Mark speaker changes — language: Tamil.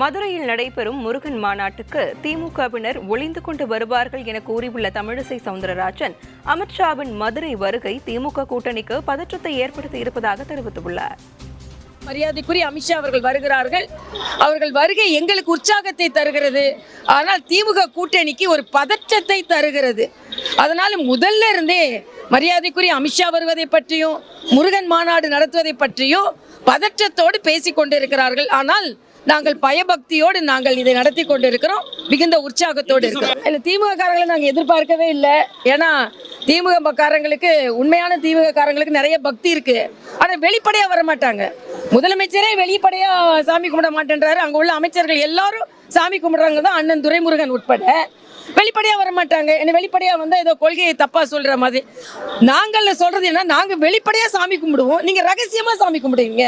Speaker 1: மதுரையில் நடைபெறும் முருகன் மாநாட்டுக்கு திமுகவினர் ஒளிந்து கொண்டு வருவார்கள் என கூறியுள்ள தமிழிசை சவுந்தரராஜன் அமித்ஷாவின் மதுரை வருகை திமுக கூட்டணிக்கு பதற்றத்தை ஏற்படுத்தி இருப்பதாக தெரிவித்துள்ளார்.
Speaker 2: மரியாதைக்குரிய அமித்ஷா அவர்கள் வருகிறார்கள். அவர்கள் வருகை எங்களுக்கு உற்சாகத்தை தருகிறது. ஆனால் திமுக கூட்டணிக்கு ஒரு பதற்றத்தை தருகிறது. அதனால முதல்ல இருந்தே மரியாதைக்குரிய அமித்ஷா வருவதை பற்றியும் முருகன் மாநாடு நடத்துவதை பற்றியும் பதற்றத்தோடு பேசிக் கொண்டிருக்கிறார்கள் ஆனால் நாங்கள் பயபக்தியோடு நாங்கள் இதை நடத்தி கொண்டிருக்கிறோம். மிகுந்த உற்சாகத்தோடு இருக்கிறோம். இல்லை திமுககாரங்களை நாங்கள் எதிர்பார்க்கவே இல்லை. ஏன்னா திமுக காரங்களுக்கு உண்மையான திமுக காரங்களுக்கு நிறைய பக்தி இருக்கு. ஆனால் வெளிப்படையாக வர மாட்டாங்க முதலமைச்சரே வெளிப்படையா சாமி கும்பிட மாட்டேன்றாரு. அங்க உள்ள அமைச்சர்கள் எல்லாரும் சாமி கும்பிடுறாங்க தான் அண்ணன் துரைமுருகன் உட்பட. வெளிப்படையா வர மாட்டாங்க என்ன வெளிப்படையா வந்தா ஏதோ கொள்கையை தப்பா சொல்ற மாதிரி. நாங்கள் சொல்றது என்ன? நாங்க வெளிப்படையா சாமி கும்பிடுவோம். நீங்க ரகசியமா சாமி கும்பிடுவீங்க.